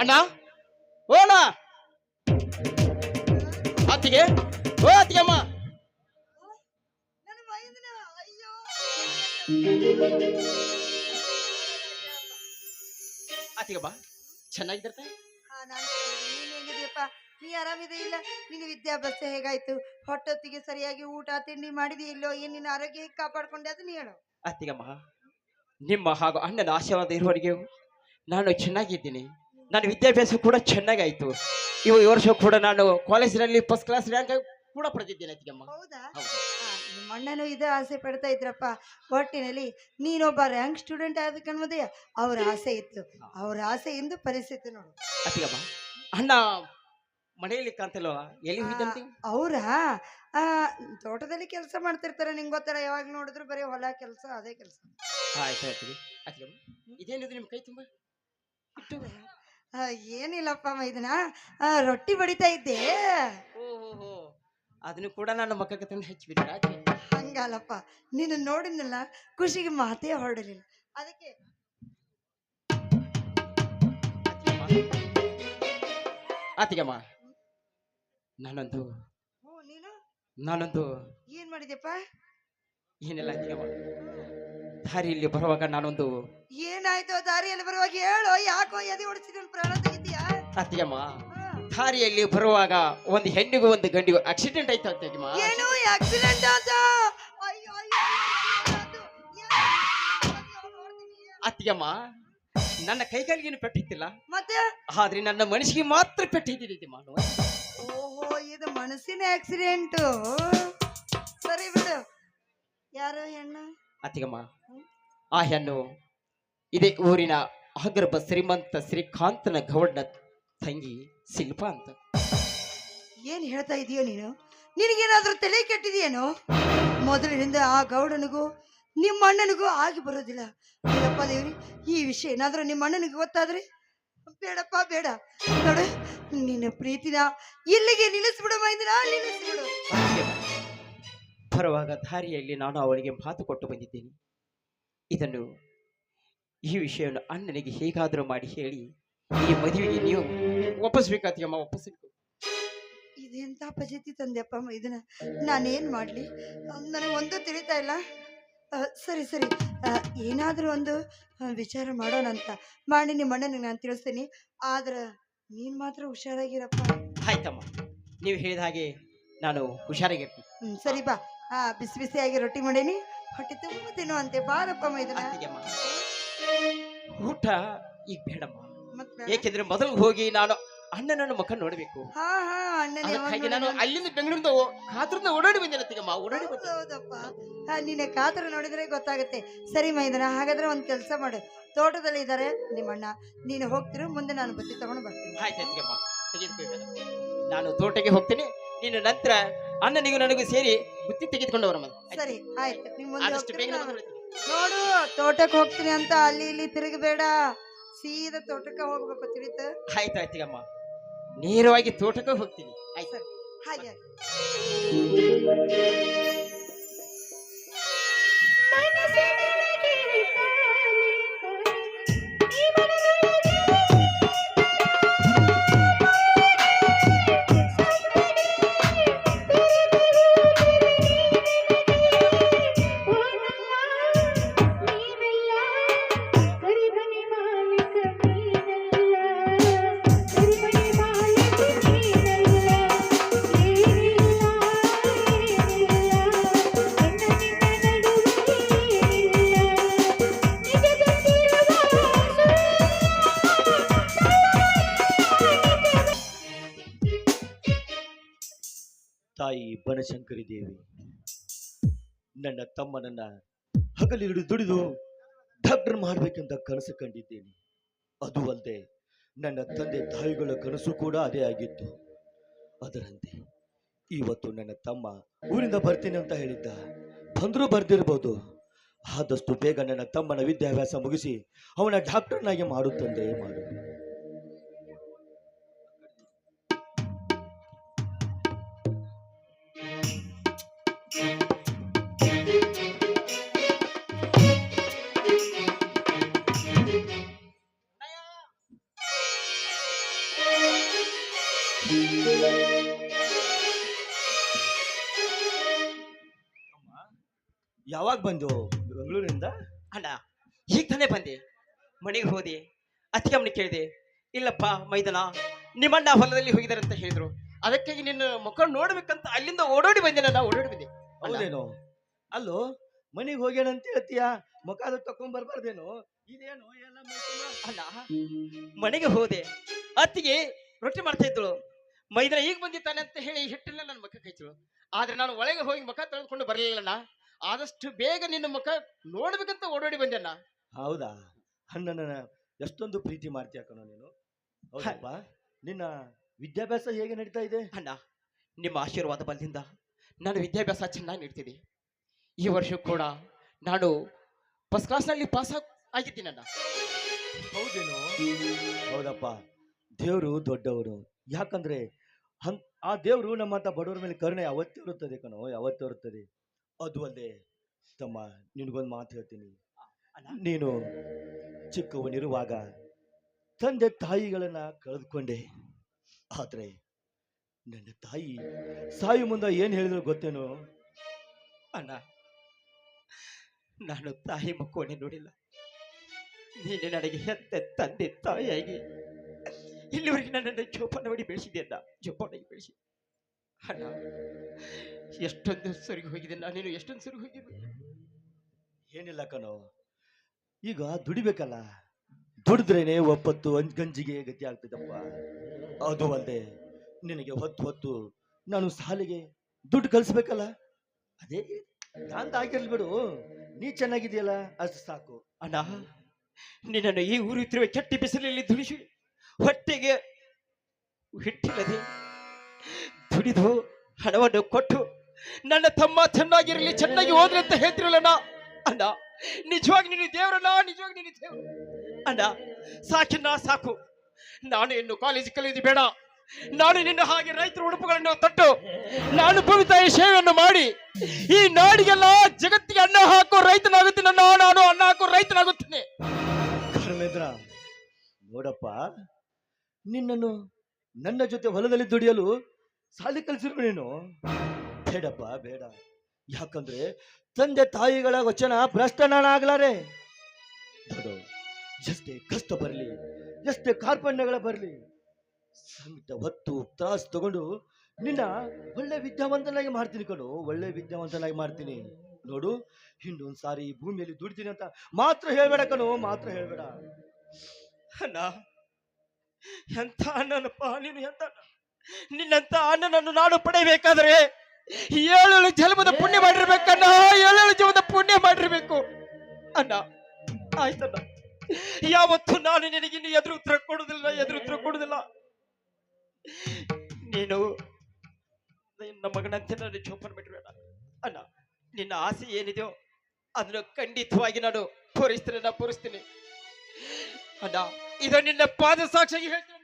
ಅಣ್ಣ? ಓಣ ಆತಿಗೆ? ಅತ್ತಿಗೆ ಓ ಅತ್ತಿಗೆಮ್ಮ ಅಮ್ಮ! ಆತಿಗೆ ಬಾ ನೀನ್ ನೀ ಆರಾಮಿದೆ ಇಲ್ಲ? ನಿನ್ನ ವಿದ್ಯಾಭ್ಯಾಸ ಹೇಗಾಯ್ತು? ಹೊಟ್ಟೊತ್ತಿಗೆ ಸರಿಯಾಗಿ ಊಟ ತಿಂಡಿ ಮಾಡಿದಿ ಇಲ್ಲೋ? ಏನ್ ನಿನ್ನ ಆರೋಗ್ಯ ಹೇಗೆ ಕಾಪಾಡ್ಕೊಂಡೆ ಅದು ನೀ ಹೇಳು ಅತ್ತಿಗೆಮ್ಮ ನಿಮ್ಮ ಹಾಗೂ ಅಣ್ಣನ ಆಶೀರ್ವಾದ ಇರುವವರಿಗೆ ನಾನು ಚೆನ್ನಾಗಿದ್ದೀನಿ. ನನ್ನ ವಿದ್ಯಾಭ್ಯಾಸ ಕೂಡ ಚೆನ್ನಾಗಾಯ್ತು. ಇವು ಈ ವರ್ಷ ಕೂಡ ನಾನು ಕಾಲೇಜಿನಲ್ಲಿ ಫಸ್ಟ್ ಕ್ಲಾಸ್ ರ್ಯಾಂಕ್ ಕೂಡ ಪಡೆದಿದ್ದೇನೆ ಅತ್ತಿಗೆಮ್ಮ ಹೌದಾ? ನಿಮ್ಮ ಅಣ್ಣನು ಇದೇ ಆಸೆ ಪಡ್ತಾ ಇದ್ರಪ್ಪ. ಒಟ್ಟಿನಲ್ಲಿ ನೀನೊಬ್ಬ ರ್ಯಾಂಕ್ ಸ್ಟೂಡೆಂಟ್ ಆಗ್ಬೇಕನ್ನುವುದೇ ಅವ್ರ ಆಸೆ ಇತ್ತು. ಅವ್ರ ಆಸೆ ಎಂದು ಪರಿಸ್ಥಿತಿ ನೋಡು. ಅತ್ತಿಗೆಮ್ಮ ಅಣ್ಣ ಮನೆಯಲ್ಲಿ ಕಾಣ್ತಲ್ವ? ಎಲ್ಲಿ ಹೋಗಿದ್ದಂತೆ? ಅವ್ರ? ತೋಟದಲ್ಲಿ ಕೆಲಸ ಮಾಡ್ತಿರ್ತಾರೆ ನಿಂಗೆ ಗೊತ್ತಲ್ಲ ಯಾವಾಗ ನೋಡಿದ್ರು ಬರೀ ಹೊಲ ಕೆಲಸ ಅದೇ ಕೆಲಸ. ಆಯ್ತು ಆಯ್ತು. ಅತ್ತಿಗೆಮ್ಮ ಇದೇನಿದು ನಿಮ್ಮ ಕೈ ತುಂಬ? ಏನಿಲ್ಲಪ್ಪ ಇದನ್ನ ರೊಟ್ಟಿ ಬಡಿತಾ ಇದ್ದೆ. ಓಹೋ ಅದನ್ನು ಕೂಡ ನನ್ನ ಮಕ್ಕಕ್ಕೆ ತಂದು ಹಚ್ಚಿಬಿಟ್ಟ ಹಂಗಲ್ಲಪ್ಪ ನೀನು ನೋಡಿದ್ನಲ್ಲ ಖುಷಿಗೆ ಮಾತೇ ಹೊರಡಲಿಲ್ಲ ಅದಕ್ಕೆ ಅತ್ತಿಗೆಮ್ಮ ನಾನೊಂದು ನಾನೊಂದು ಏನ್ ಮಾಡಿದ್ಯಪ್ಪ? ಏನಿಲ್ಲ ಅತ್ತಿಗೆಮ್ಮ ದಾರಿಯಲ್ಲಿ ಬರುವಾಗ ನಾನೊಂದು ಏನಾಯ್ತು ದಾರಿಯಲ್ಲಿ ಬರುವಾಗ ಹೇಳು ಯಾಕೋ ಎದೆ ಹೊಡಿಸಿದ್ರು ಪ್ರಾಣ ತೆಗಿತೀಯಾ? ಅತ್ತಿಗೆಮ್ಮ ಹಾ. ದಾರಿಯಲ್ಲಿ ಬರುವಾಗ ಒಂದು ಹೆಣ್ಣಿಗೂ ಒಂದು ಗಂಡಿಗೂ ಆಕ್ಸಿಡೆಂಟ್ ಆಯ್ತು ಅತ್ತಿಗೆಮ್ಮ ಏನು ಆಕ್ಸಿಡೆಂಟ್ ಆತ ಅಯ್ಯೋ ಅಯ್ಯೋ? ಅತ್ತಿಗೆಮ್ಮ ನನ್ನ ಕೈಕಾಲಿಗೇನು ಪೆಟ್ಟಿತ್ತಿಲ್ಲ ಮತ್ತೆ? ಆದ್ರೆ ನನ್ನ ಮನಸ್ಸಿಗೆ ಮಾತ್ರ ಪೆಟ್ಟಿದ್ದೀನಿ ಮಾನು ಓಹೋ ಇದು ಮನಸ್ಸಿನ ಆಕ್ಸಿಡೆಂಟ್ ಸರಿ ಬಿಡು. ಯಾರು ಹೆಣ್ಣು? ಅತ್ತಿಗೆಮ್ಮ ಆ ಹೆಣ್ಣು ಇದೇ ಊರಿನ ಅಗರ್ಭ ಶ್ರೀಮಂತ ಶ್ರೀಕಾಂತನ ಗೌಡನ ತಂಗಿ ಶಿಲ್ಪ ಅಂತ. ಏನ್ ಹೇಳ್ತಾ ಇದೀಯೋ ನೀನು? ನಿನಗೇನಾದ್ರೂ ತಲೆ ಕೆಟ್ಟಿದೆಯೇನೋ? ಮೊದಲಿನಿಂದ ಆ ಗೌಡನಿಗೂ ನಿಮ್ಮ ಅಣ್ಣನಿಗೂ ಆಗಿ ಬರೋದಿಲ್ಲ. ಬೇಡಪ್ಪ ದೇವ್ರಿ, ಈ ವಿಷಯ ಏನಾದ್ರೂ ನಿಮ್ಮ ಅಣ್ಣನಿಗೆ ಗೊತ್ತಾದ್ರೆ? ಬೇಡಪ್ಪ, ಬೇಡ. ನೋಡು, ನಿನ್ನ ಪ್ರೀತಿನ ಇಲ್ಲಿಗೆ ನಿಲ್ಲಿಸ್ಬಿಡು ಮೈದಿನ, ನಿಲ್ಲಿಸ್ಬಿಡು. ಬರುವಾಗ ದಾರಿಯಲ್ಲಿ ನಾನು ಅವಳಿಗೆ ಮಾತು ಕೊಟ್ಟು ಬಂದಿದ್ದೇನೆ. ಇದನ್ನು ಈ ವಿಷಯವನ್ನು ಅಣ್ಣನಿಗೆ ಹೇಗಾದರೂ ಮಾಡಿ ಹೇಳಿ ಈ ಮದುವೆಗೆ ನೀವು ವಾಪಸ್ ಅತ್ತಿಗೆಮ್ಮ ಒಪ್ಪಿಸ್ಬೇಕು? ಇದೆಂತ ಪಜತಿ ತಂದೆಪ್ಪ ಇದನ್ನ ನಾನೇನ್ ಮಾಡಲಿ? ನನಗೆ ಒಂದು ತಿಳಿತಾ ಇಲ್ಲ. ಸರಿ ಸರಿ. ಏನಾದರೂ ಒಂದು ವಿಚಾರ ಮಾಡೋಣ ಅಂತ. ಮಾಡಿ ನಿಮ್ಮ ಅಣ್ಣನಿಗೆ ನಾನು ತಿಳಿಸ್ತೀನಿ. ಆದ್ರೆ ನೀನು ಮಾತ್ರ ಹುಷಾರಾಗಿರಪ್ಪ. ಆಯ್ತಮ್ಮ. ನೀವು ಹೇಳಿದ ಹಾಗೆ ನಾನು ಹುಷಾರಾಗಿರ್ತೀನಿ. ಸರಿ ಬಾ. ಆ ಬಿಸಿ ಬಿಸಿಯಾಗಿ ರೊಟ್ಟಿ ಮಾಡೇನಿ. ಹೊಟ್ಟೆ ತುಂಬ ತಿನ್ನುವಂತೆ. ಬಾರಪ್ಪ ಮೈದನ. ಊಟ ಈಗ ಬೇಡಮ್ಮ. ಏಕೆಂದ್ರೆ ಮೊದಲು ಹೋಗಿ ನಾನು ಅಣ್ಣನನ್ನು ಮುಖ ನೋಡಬೇಕು. ಹಾ ಹಾ ಅಣ್ಣನ ಅದಕ್ಕಾಗಿ ನಾನು ಅಲ್ಲಿಂದ ಬೆಂಗಳೂರಿಂದ ಓಡಾಡಿ ಬಂದೇನೆ ಓಡಾಡಿ ಬಂದೆ. ಹೌದಪ್ಪ ಹಾ, ನಿನ್ನ ಕಾತರ ನೋಡಿದ್ರೆ ಗೊತ್ತಾಗುತ್ತೆ. ಸರಿ ಮೈದನ ಹಾಗಾದ್ರೆ ಒಂದ್ ಕೆಲಸ ಮಾಡು. ತೋಟದಲ್ಲಿ ಇದ್ದಾರೆ ನಿಮ್ಮ ಅಣ್ಣ ನೀನು ಹೋಗ್ತಿರು ಮುಂದೆ ನಾನು ಬತ್ತಿ ತಗೊಂಡು ಬರ್ತೀನಿ. ಆಯ್ತು ತೆಗೆದುಕೊಳ್ಳಿ ನಾನು ತೋಟಕ್ಕೆ ಹೋಗ್ತೀನಿ. ನೀನು ನಂತರ ಅಣ್ಣನಿಗೂ ನನಗೂ ಸೇರಿ ಬುತ್ತಿ ತೆಗೆದುಕೊಂಡು ಬರೋಣ ಸರಿ ಆಯ್ತು. ನಿಮ್ ಮುಂದೆ ಆದಷ್ಟು ಹೋಗ್ತೀನಿ, ಬೇಗ ನಾನು ನೋಡು ತೋಟಕ್ಕೆ ಹೋಗ್ತೀನಿ ಅಂತ ಅಲ್ಲಿ ಇಲ್ಲಿ ತಿರುಗಬೇಡ. ಸೀದಾ ತೋಟಕ್ಕೆ ಹೋಗ್ಬೇಕು ತಿಳಿತ? ಆಯ್ತು ಅತ್ತಿಗೆಮ್ಮ ನೇರವಾಗಿ ತೋಟಕ್ಕೆ ಹೋಗ್ತೀನಿ. ಆಯ್ತು. ಹಾಗೆ. ಬನಶಂಕರಿ ದೇವಿ ನನ್ನ ತಮ್ಮನನ್ನ ಹಗಲಿರುಡು ದುಡಿದು ಡಾಕ್ಟರ್ ಮಾಡ್ಬೇಕಂತ ಕನಸು ಕಂಡಿದ್ದೇನೆ. ಅದು ಅಲ್ಲದೆ ನನ್ನ ತಂದೆ ತಾಯಿಗಳ ಕನಸು ಕೂಡ ಅದೇ ಆಗಿತ್ತು. ಅದರಂತೆ ಇವತ್ತು ನನ್ನ ತಮ್ಮ ಊರಿಂದ ಬರ್ತೀನಿ ಅಂತ ಹೇಳಿದ್ದ. ಬಂದರೂ ಬರ್ದಿರ್ಬೋದು ಆದಷ್ಟು ಬೇಗ ನನ್ನ ತಮ್ಮನ ವಿದ್ಯಾಭ್ಯಾಸ ಮುಗಿಸಿ ಅವನ ಡಾಕ್ಟರ್ನಾಗಿ ಮಾಡುತ್ತಂದೆ ಮಾಡು. ಯಾವಾಗ ಬಂದು ಬೆಂಗಳೂರಿಂದ? ಅಣ್ಣ ಈಗ ತಾನೇ ಬಂದೆ. ಮನೆಗೆ ಹೋದೆ ಅತ್ತಿಗೆಮ್ಮನ ಕೇಳಿದೆ ಇಲ್ಲಪ್ಪ ಮೈದನ ನಿಮ್ಮಣ್ಣ ಹೊಲದಲ್ಲಿ ಹೋಗಿದ್ದಾರೆ ಅಂತ ಹೇಳಿದ್ರು. ಅದಕ್ಕಾಗಿ ನಿನ್ನ ಮುಖ ನೋಡ್ಬೇಕಂತ ಅಲ್ಲಿಂದ ಓಡೋಡಿ ಬಂದೆ ನಾನು ಓಡೋಡಿ ಬಂದೆ. ಹೌದೇನು? ಅಲ್ಲೋ ಮನೆಗೆ ಹೋಗ್ಯಾನ ಅಂತ ಹೇಳ್ತೀಯ ಮುಖ ತಕೊಂಡ್ ಬರ್ಬಾರ್ದೇನು? ಇದೇನು ಎಲ್ಲ ಅಲ್ಲ ಅಣ್ಣ ಮನೆಗೆ ಹೋದೆ ಅತ್ತಿಗೆ ರೊಟ್ಟಿ ಮಾಡ್ತಾ ಇದ್ದಳು. ಮೈದನ ಈಗ ಬಂದಿದ್ದಾನೆ ಅಂತ ಹೇಳಿ ಹಿಟ್ಟಿಲ್ಲ ನನ್ನ ಮುಖ ಕೈಚಳು ಆದ್ರೆ ನಾನು ಒಳಗೆ ಹೋಗಿ ಮುಖ ತೆಗೆದುಕೊಂಡು ಬರಲಿಲ್ಲಣ್ಣ. ಆದಷ್ಟು ಬೇಗ ನಿನ್ನ ಮುಖ ನೋಡ್ಬೇಕಂತ ಓಡೋಡಿ ಬಂದೆ ಅಣ್ಣ ಹೌದಾ? ಅಣ್ಣನ ಎಷ್ಟೊಂದು ಪ್ರೀತಿ ಮಾಡ್ತೀಯ ಕಣೋ ನೀನು. ಹೌದಪ್ಪ. ನಿನ್ನ ವಿದ್ಯಾಭ್ಯಾಸ ಹೇಗೆ ನಡೀತಾ ಇದೆ? ಅಣ್ಣ ನಿಮ್ಮ ಆಶೀರ್ವಾದ ಬಲದಿಂದ ನಾನು ವಿದ್ಯಾಭ್ಯಾಸ ಚೆನ್ನಾಗಿ ನೀಡ್ತೀನಿ ಈ ವರ್ಷ ಕೂಡ ನಾನು ಫಸ್ಟ್ ಕ್ಲಾಸ್ನಲ್ಲಿ ಪಾಸ್ ಆಗಿದ್ದೀನಣ್ಣ. ಹೌದೇನು? ಹೌದಪ್ಪ. ದೇವರು ದೊಡ್ಡವರು. ಯಾಕಂದ್ರೆ ಆ ದೇವರು ನಮ್ಮಂತ ಬಡವರ ಮೇಲೆ ಕರುಣೆ ಯಾವತ್ತೂ ಇರುತ್ತದೆ ಕಣೋ, ಯಾವತ್ತೂ ಇರುತ್ತದೆ? ಅದು ಅಲ್ಲದೆ, ತಮ್ಮ, ನಿನಗೊಂದು ಮಾತು ಹೇಳ್ತೀನಿ. ನೀನು ಚಿಕ್ಕವನಿರುವಾಗ ತಂದೆ ತಾಯಿಗಳನ್ನ ಕಳೆದುಕೊಂಡೆ. ಆದ್ರೆ ನನ್ನ ತಾಯಿ ಸಾಯಿ ಮುಂದೆ ಏನ್ ಹೇಳಿದ್ರು ಗೊತ್ತೇನು? ಅಣ್ಣ, ನಾನು ತಾಯಿ ಮಕ್ಕಳೇ ನೋಡಿಲ್ಲ. ನೀನೆ ನನಗೆ ಎತ್ತೆ ತಂದೆ, ತಾಯಿಯಾಗಿ ಇಲ್ಲಿವರೆಗೆ ನನ್ನನ್ನು ಜೋಪಾನ ಮಾಡಿ ಬೆಳೆಸಿದೆ ಅಂತ. ಜೋಪಾನಾಗಿ ಬೆಳೆಸಿ. ಅಣ್ಣ ಎಷ್ಟೊಂದು ಸರಿ ಹೋಗಿದೆ ನಾನೇನು ಎಷ್ಟೊಂದು ಸರಿ ಹೋಗಿದ್ದು? ಏನಿಲ್ಲ ಕಣೋ. ಈಗ ದುಡಿಬೇಕಲ್ಲ. ದುಡಿದ್ರೇನೆ ಒಪ್ಪತ್ತು ಅಂಜ್ ಗಂಜಿಗೆ ಗತಿ ಆಗ್ತದಪ್ಪ. ಅದು ಅಲ್ಲದೆ ನಿನಗೆ ಹೊತ್ತು ಹೊತ್ತು ನಾನು ಸಾಲಿಗೆ ದುಡ್ಡು ಕಲಿಸ್ಬೇಕಲ್ಲ ಅದೇ ಅಂತ ಆಗಿರ್ಲಿ ಬಿಡು. ನೀ ಚೆನ್ನಾಗಿದೆಯಲ್ಲ ಅಷ್ಟು ಸಾಕು. ಅಣ್ಣ ನಿನ್ನನ್ನು ಈ ಊರುತ್ತಿರುವ ಕೆಟ್ಟ ಬಿಸಿಲಲ್ಲಿ ದುಡಿಸಿ ಹೊಟ್ಟೆಗೆ ಹಿಟ್ಟಿಲ್ಲದೆ ದುಡಿದು ಹಣವನ್ನು ಕೊಟ್ಟು, ನನ್ನ ತಮ್ಮ ಚೆನ್ನಾಗಿರಲಿ, ಚೆನ್ನಾಗಿ ಹೋದ್ರೆ ಅಂತ ಹೇಳ್ತಿರಲ್ಲಣ್ಣ ಅಣ್ಣ? ನಿಜವಾಗಿ ನೀನು ದೇವರಲ್ಲ ನಿಜವಾಗಿ ನೀನು ದೇವರು. ಅಣ್ಣ ಸಾಕಿನ್ನ ಸಾಕು. ನಾನು ಇನ್ನು ಕಾಲೇಜ್ ಕಲಿಯೋದು ಬೇಡ. ನಾನು ನಿನ್ನ ಹಾಗೆ ರೈತರ ಉಡುಪುಗಳನ್ನು ತೊಟ್ಟು, ನಾನು ಭೂಮಿ ಸೇವೆಯನ್ನು ಮಾಡಿ, ಈ ನಾಡಿಗೆಲ್ಲ ಜಗತ್ತಿಗೆ ಅನ್ನ ಹಾಕೋ ರೈತನಾಗುತ್ತೇನೆ ನಾನು ಅನ್ನ ಹಾಕೋ ರೈತನಾಗುತ್ತೇನೆ. ನೋಡಪ್ಪ ನಿನ್ನನ್ನು ನನ್ನ ಜೊತೆ ಹೊಲದಲ್ಲಿ ದುಡಿಯಲು ಸಾಲಿ ಕಲಿಸಿರು ನೀನು? ಬೇಡಪ್ಪ, ಬೇಡ. ಯಾಕಂದ್ರೆ ತಂದೆ ತಾಯಿಗಳ ವಚನ ಭ್ರಷ್ಟನಾಗಲಾರೆ ನೋಡು, ಎಷ್ಟೇ ಕಷ್ಟ ಬರಲಿ, ಎಷ್ಟೇ ಕಾರ್ಪಣ್ಯಗಳ ಬರಲಿ ಸಂಕಟ ಹೊತ್ತು ತ್ರಾಸು ತಗೊಂಡು ನಿನ್ನ ಒಳ್ಳೆ ವಿದ್ಯಾವಂತನಾಗಿ ಮಾಡ್ತೀನಿ ಕಣು, ಒಳ್ಳೆ ವಿದ್ಯಾವಂತನಾಗಿ ಮಾಡ್ತೀನಿ. ನೋಡು, ಇನ್ನೊಂದು ಸಾರಿ ಭೂಮಿಯಲ್ಲಿ ದುಡಿತೀನಿ ಅಂತ ಮಾತ್ರ ಹೇಳ್ಬೇಡ ಕಣು, ಮಾತ್ರ ಹೇಳ್ಬೇಡ. ಅಣ್ಣ ಎಂಥ ಅಣ್ಣನಪ್ಪ ನೀನು ಎಂತ? ನಿನ್ನಂತ ಅಣ್ಣನನ್ನು ನಾನು ಪಡೆಯಬೇಕಾದ್ರೆ ಏಳು ಜನ್ಮದ ಪುಣ್ಯ ಮಾಡಿರ್ಬೇಕಣ್ಣ ಏಳೇಳು ಜನ್ಮದ ಪುಣ್ಯ ಮಾಡಿರ್ಬೇಕು. ಅಣ್ಣ ಆಯ್ತಣ್ಣ ಯಾವತ್ತು ನಾನು ನಿನಗೆ ಇನ್ನು ಎದುರು ಉತ್ತರ ಕೊಡುದಿಲ್ಲ ಎದುರು ಉತ್ತರ ಕೊಡುದಿಲ್ಲ ನೀನು ನಿನ್ನ ಮಗನಂತೆ ನಾನು ಜೋಪಾನ ಬಿಟ್ಬೇಡ ಅಣ್ಣ ನಿನ್ನ ಆಸೆ ಏನಿದೆಯೋ ಅದನ್ನು ಖಂಡಿತವಾಗಿ ನಾನು ಪೂರೈಸ್ತೇನೆ ನಾನು ಪೂರಿಸ್ತೀನಿ. ಅಣ್ಣ ಇದು ನಿನ್ನ ಪಾದ ಸಾಕ್ಷಿಗೆ ಹೇಳ್ತೀನಿ.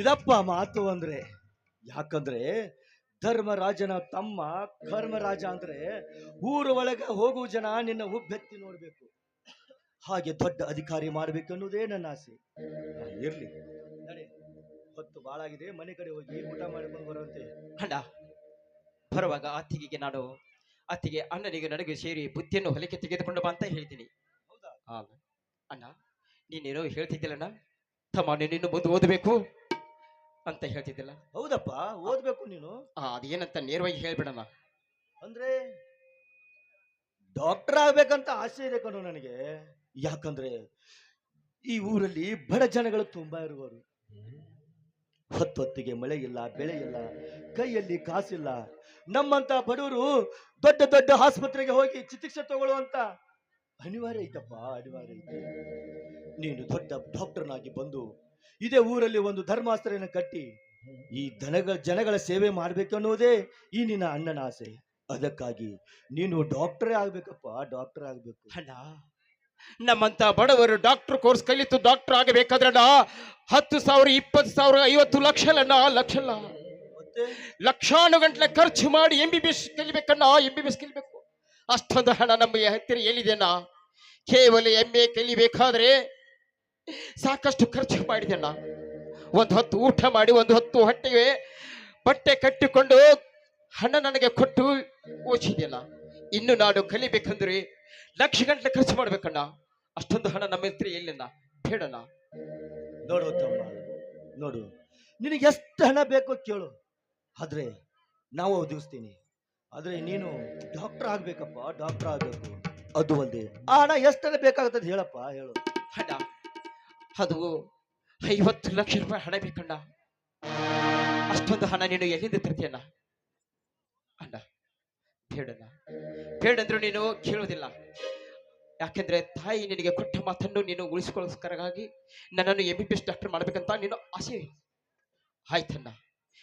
ಇದಪ್ಪ ಮಾತು ಅಂದ್ರೆ ಯಾಕಂದ್ರೆ ಧರ್ಮರಾಜನ ತಮ್ಮ ಕರ್ಮರಾಜ ಅಂದ್ರೆ ಊರ ಒಳಗೆ ಹೋಗುವ ಜನ ನಿನ್ನ ಹುಬ್ಬೆತ್ತಿ ನೋಡ್ಬೇಕು. ಹಾಗೆ ದೊಡ್ಡ ಅಧಿಕಾರಿ ಮಾಡ್ಬೇಕು ಅನ್ನೋದೇ ನನ್ನ ಆಸೆ. ಇರ್ಲಿ. ನಡೆ. ಹೊತ್ತು ಬಾಳಾಗಿದೆ. ಮನೆ ಕಡೆ ಹೋಗಿ ಊಟ ಮಾಡಿಕೊಂಡು ಬರುವಂತೆ. ಅಣ್ಣ ಬರುವಾಗ ಅತ್ತಿಗೆಗೆ ನಾನು ಅತ್ತಿಗೆ ಅಣ್ಣನಿಗೆ ನನಗೆ ಸೇರಿ ಬುದ್ಧಿಯನ್ನು ಹೊಲಕ್ಕೆ ತೆಗೆದುಕೊಂಡು ಬಾ ಅಂತ ಹೇಳ್ತೀನಿ. ಅಣ್ಣ ನೀನೇನೋ ಹೇಳ್ತಿದ್ದಿಲ್ಲಣ್ಣ? ತಮ್ಮ ನೀನು ಮುಂದೆ ಓದಬೇಕು ಅಂತ ಹೇಳ್ತಿದ್ದಿಲ್ಲ. ಹೌದಪ್ಪ ಓದ್ಬೇಕು ನೀನು? ಆ, ಅದೇನಂತ ನೇರವಾಗಿ ಹೇಳ್ಬಿಡಣ್ಣ ಅಂದ್ರೆ ಡಾಕ್ಟರ್ ಆಗ್ಬೇಕಂತ ಆಸೆ ಇದೆ ಕಣೋ ನನಗೆ. ಯಾಕಂದ್ರೆ ಈ ಊರಲ್ಲಿ ಬಡ ಜನಗಳು ತುಂಬಾ ಇರುವರು ಹೊತ್ತೊತ್ತಿಗೆ ಮಳೆ ಇಲ್ಲ ಬೆಳೆ ಇಲ್ಲ ಕೈಯಲ್ಲಿ ಕಾಸಿಲ್ಲ. ನಮ್ಮಂತ ಬಡವರು ದೊಡ್ಡ ದೊಡ್ಡ ಆಸ್ಪತ್ರೆಗೆ ಹೋಗಿ ಚಿಕಿತ್ಸೆ ತಗೊಳ್ಳುವಂತ ಅನಿವಾರ್ಯ ಐತಪ್ಪ ಅನಿವಾರ್ಯ ಐತೆ ನೀನು ದೊಡ್ಡ ಡಾಕ್ಟರ್ನಾಗಿ ಬಂದು ಇದೇ ಊರಲ್ಲಿ ಒಂದು ಧರ್ಮಾಸ್ತ್ರೆಯನ್ನು ಕಟ್ಟಿ ಈ ದನಗಳ ಜನಗಳ ಸೇವೆ ಮಾಡ್ಬೇಕು ಅನ್ನೋದೇ ಈ ನಿನ್ನ ಅಣ್ಣನ ಆಸೆ. ಅದಕ್ಕಾಗಿ ನೀನು ಡಾಕ್ಟರೇ ಆಗ್ಬೇಕಪ್ಪ ಡಾಕ್ಟರ್ ಆಗ್ಬೇಕು. ಅಣ್ಣ ನಮ್ಮಂತ ಬಡವರು ಡಾಕ್ಟರ್ ಕೋರ್ಸ್ ಕಲಿತು ಡಾಕ್ಟರ್ ಆಗಬೇಕಾದ್ರಣ್ಣ ಹತ್ತು ಸಾವಿರ ಇಪ್ಪತ್ತು ಸಾವಿರ ಐವತ್ತು ಲಕ್ಷ ಲಕ್ಷ ಅಲ್ಲ. ಮತ್ತೆ? ಲಕ್ಷಾನುಗಂಟ್ಲೆ ಖರ್ಚು ಮಾಡಿ ಎಂ ಬಿ ಬಿ ಎಸ್ ಕಲಿಬೇಕಣ್ಣ ಎಂ ಬಿ ಬಿ ಎಸ್ ಕಲಿಬೇಕು. ಅಷ್ಟೊಂದು ಹಣ ನಮಗೆ ಹತ್ತಿರ ಎಲ್ಲಿದೆಣ್ಣ ಕೇವಲ ಎಮ್ಮೆ ಕಲಿಬೇಕಾದ್ರೆ ಸಾಕಷ್ಟು ಖರ್ಚು ಮಾಡಿದೆಣ್ಣ ಒಂದು ಹೊತ್ತು ಊಟ ಮಾಡಿ, ಒಂದು ಹೊತ್ತು ಹೊಟ್ಟೆಗೆ ಬಟ್ಟೆ ಕಟ್ಟಿಕೊಂಡು ಹಣ ನನಗೆ ಕೊಟ್ಟು ಓದಿದೆಯಲ್ಲ ಇನ್ನು ನಾನು ಕಲಿಬೇಕಂದ್ರೆ ಲಕ್ಷ ಗಂಟೆ ಖರ್ಚು ಮಾಡ್ಬೇಕಣ್ಣ. ಅಷ್ಟೊಂದು ಹಣ ನಮ್ಮ ಹತ್ರ ಎಲ್ಲಿನ? ಬೇಡಣ್ಣ. ನೋಡು ತಮ್ಮ, ನೋಡು. ನಿನಗೆ ಎಷ್ಟು ಹಣ ಬೇಕೋ ಕೇಳು. ಆದ್ರೆ ನಾವು ಒದಗಿಸ್ತೀನಿ ಆದ್ರೆ ನೀನು ಡಾಕ್ಟರ್ ಆಗ್ಬೇಕಪ್ಪ ಡಾಕ್ಟರ್ ಆಗ್ಬೇಕು. ಅದು ಒಂದೇ ಆ ಹಣ ಎಷ್ಟು ಬೇಕಾಗುತ್ತೆ ಬೇಕಾಗ್ತದೆ ಹೇಳಪ್ಪ ಹೇಳು. ಹಣ. ಅದು ಐವತ್ತು ಲಕ್ಷ ರೂಪಾಯಿ ಹಣ ಬೇಕಣ್ಣ. ಅಷ್ಟೊಂದು ಹಣ ನೀನು ಎಲ್ಲಿಂದ ತರ್ತೀಯಣ್ಣ? ಅಣ್ಣ ಬೇಡಣ್ಣ. ಬೇಡಂದ್ರು ನೀನು ಕೇಳೋದಿಲ್ಲ ಯಾಕೆಂದ್ರೆ ತಾಯಿ ನಿನಗೆ ಕೊಟ್ಟ ಮಾತನ್ನು ನೀನು ಉಳಿಸಿಕೊಳ್ಳೋಸ್ಕರಗಾಗಿ ನನ್ನನ್ನು M B B S doctor ಮಾಡ್ಬೇಕಂತ ನೀನು ಆಸೆ. ಆಯ್ತಣ್ಣ.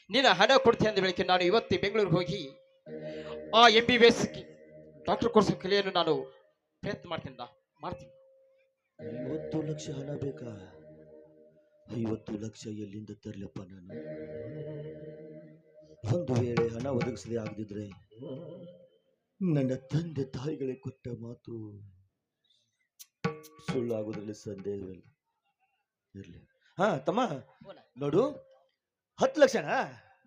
ನೀನು ಹಣ ಕೊಡ್ತೀಯ ಅಂದ ಬೆಳಗ್ಗೆ ನಾನು ಇವತ್ತು ಬೆಂಗಳೂರಿಗೆ ಹೋಗಿ ಆ M B B S doctor course ಕಲಿಯನ್ನು ನಾನು ಪ್ರಯತ್ನ ಮಾಡ್ತೀನಿ. ಮಾಡ್ತೀನಿ. ಐವತ್ತು ಲಕ್ಷ ಹಣ ಬೇಕಾ? ಐವತ್ತು ಲಕ್ಷ ಎಲ್ಲಿಂದ ತರಲಪ್ಪ ನಾನು? ಒಂದು ವೇಳೆ ಹಣ ಒದಗಿಸದೆ ಆಗದಿದ್ರೆ ನನ್ನ ತಂದೆ ತಾಯಿಗಳಿಗೆ ಕೊಟ್ಟ ಮಾತು ಸುಳ್ಳಾಗೋದ್ರಲ್ಲಿ ಸಂದೇಹವಿಲ್ಲ ಇರಲಿ. ಹಾ ತಮ್ಮ. ನೋಡು ಹತ್ತು ಲಕ್ಷನಾ?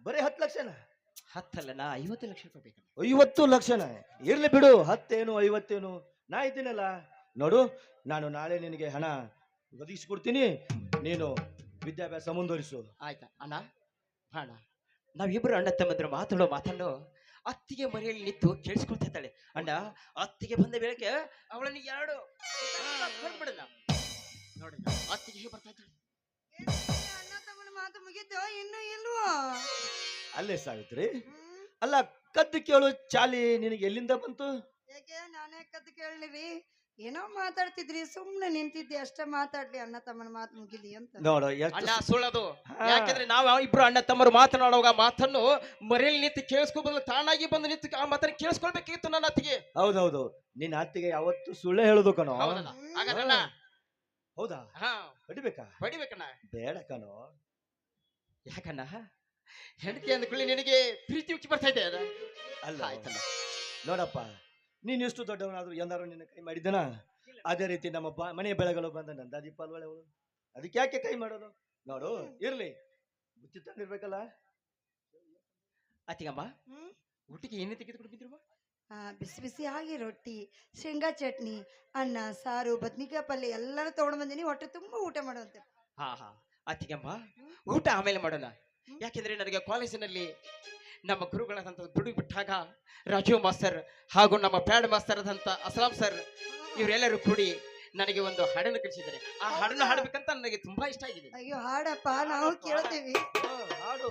ಬರೀ ಹತ್ತು ಲಕ್ಷನಾ? ಹತ್ತಲ್ಲಣ್ಣ ಐವತ್ತು ಲಕ್ಷ ರೂಪಾಯಿ ಬೇಕಣ್ಣ ಐವತ್ತು ಲಕ್ಷನ? ಇರ್ಲಿ ಬಿಡು ಹತ್ತೇನು ಐವತ್ತೇನು? ನಾ ಇದ್ದೀನಲ್ಲ. ನೋಡು ನಾನು ನಾಳೆ ನಿನಗೆ ಹಣ ಒದಗಿಸ್ಕೊಡ್ತೀನಿ. ನೀನು ವಿದ್ಯಾಭ್ಯಾಸ ಮುಂದುವರಿಸು. ಆಯ್ತಾ? ಅಣ್ಣ ಅಣ್ಣ ನಾವಿಬ್ರು ಅಣ್ಣ ತಮ್ಮದ್ರ ಮಾತಾಡೋ ಮಾತನ್ನು ಅತ್ತಿಗೆ ಮನೆಯಲ್ಲಿ ನಿಂತು ಕೇಳಿಸ್ಕೊಳ್ತಾ ಇದ್ದಾಳೆ. ಅಣ್ಣ ಅತ್ತಿಗೆ ಬಂದ ಬೆಳಗ್ಗೆ ಅವಳನ್ನು ಎರಡು. ಬಿಡಲ್ಲ ನೋಡಿ ಅತ್ತಿಗೆ ಬರ್ತಾ ಇದ್ದಾಳೆ? ಮಾತು ಮುಗಿತು ಇನ್ನೂ ಇಲ್ವೋ? ಅಲ್ಲೇ ಸಾವಿತ್ರಿ. ಹ್ಮ್? ಅಲ್ಲ ಕದ್ದು ಕೇಳು ಚಾಲಿ ನಿನಗೆ ಎಲ್ಲಿಂದ ಬಂತು? ಯಾಕೆ ನಾನೇ ಕದ್ದು ಕೇಳಲಿರಿ? ಏನೋ ಮಾತಾಡ್ತಿದ್ರಿ ಸುಮ್ನೆ ನಿಂತಿದ್ದೆ ಅಷ್ಟೇ ಮಾತಾಡ್ಲಿ ಅಣ್ಣ ತಮ್ಮನ ಮಾತು ಮುಗಿಲಿ ಅಂತ. ನೋಡು ಎಷ್ಟು ಅಣ್ಣ ಸುಳ್ಳದು. ಯಾಕಂದ್ರೆ ನಾವು ಇಬ್ರು ಅಣ್ಣ ತಮ್ಮರು ಮಾತನಾಡುವಾಗ ಮಾತನ್ನು ಮರೆಯಲ್ಲಿ ನಿಂತು ಕೇಳಿಸ್ಕೋಬಲ್ಲ ತಾನಾಗಿ ಬಂದು ನಿಂತು ಆ ಮಾತನ್ನ ಕೇಳಿಸ್ಕೊಳ್ಬೇಕಿತ್ತು ನನ್ನ ಅತ್ತಿಗೆ. ಹೌದೌದು. ನಿನ್ನ ಅತ್ತಿಗೆ ಯಾವತ್ತು ಸುಳ್ಳೆ ಹೇಳುದು ಕಣೋ. ಹೌದಣ್ಣ. ಹಾಗಾದ್ರೆ ಅಣ್ಣ. ಹೌದಾ? ಹಾ. ಹೊಡಿಬೇಕಾ ಹೊಡಿಬೇಕಣ್ಣ ಬೇಡ ಕಣೋ. ಯಾಕಣ್ಣ? ಹೆಂಡತಿ ಅಂದ್ಕೊಳ್ಳಿ ನಿನಗೆ ಪ್ರೀತಿ ಉಕ್ಕಿ ಬರ್ತಾ ಇದೆ ಅಲ್ಲ. ಆಯ್ತಲ್ಲ ನೋಡಪ್ಪ ನೀನು ಎಷ್ಟು ದೊಡ್ಡವನಾದ್ರು ಎಲ್ಲಾರು ನಿನ್ನ ಕೈ ಮಾಡಿದ್ದನ? ಅದೇ ರೀತಿ ನಮ್ಮ ಬಾ ಮನೆ ಬೆಳಗಲು ಬಂದ ನಂದಾದೀಪ ಅಲ್ವಳೆ ಅವಳು. ಅದಕ್ಕೆ ಯಾಕೆ ಕೈ ಮಾಡೋದು? ನೋಡು ಇರ್ಲಿ. ಬುತ್ತಿ ತಂದಿರ್ಬೇಕಲ್ಲ. ಅತ್ತಿಗಮ್ಮ ಊಟಕ್ಕೆ ಏನೇ ತೆಗೆದುಕೊಂಡು ಬಿದ್ರುವ? ಆ, ಬಿಸಿ ಬಿಸಿ ಆಗಿ ರೊಟ್ಟಿ ಶೇಂಗಾ ಚಟ್ನಿ ಅನ್ನ ಸಾರು ಬದ್ನಿಕಾಯಿ ಪಲ್ಯ ಎಲ್ಲರೂ ತಗೊಂಡ್ ಬಂದಿನಿ. ಹೊಟ್ಟೆ ತುಂಬಾ ಊಟ ಮಾಡುವಂತೆ. ಹಾ ಹಾ. ಅತ್ತಿಗಮ್ಮ ಊಟ ಆಮೇಲೆ ಮಾಡೋಣ. ಯಾಕೆಂದ್ರೆ ನನಗೆ ಕಾಲೇಜಿನಲ್ಲಿ ನಮ್ಮ ಗುರುಗಳಾದಂಥ ಬಿಡು ಬಿಟ್ಟಾಗ ರಾಜೀವ್ ಮಾಸ್ತರ್ ಹಾಗೂ ನಮ್ಮ ಪ್ಯಾಡ್ ಮಾಸ್ತರ್ ಆದಂಥ ಅಸ್ಲಾಂ ಸರ್ ಇವರೆಲ್ಲರೂ ಕೂಡಿ ನನಗೆ ಒಂದು ಹಾಡನ್ನು ಕಳಿಸಿದ್ದಾರೆ ಆ ಹಾಡನ್ನು ಹಾಡಬೇಕಂತ ನನಗೆ ತುಂಬಾ ಇಷ್ಟ ಆಗಿದೆ. ಅಯ್ಯೋ ಹಾಡಪ್ಪ ನಾವು ಕೇಳ್ತೀವಿ. ಹಾಡು.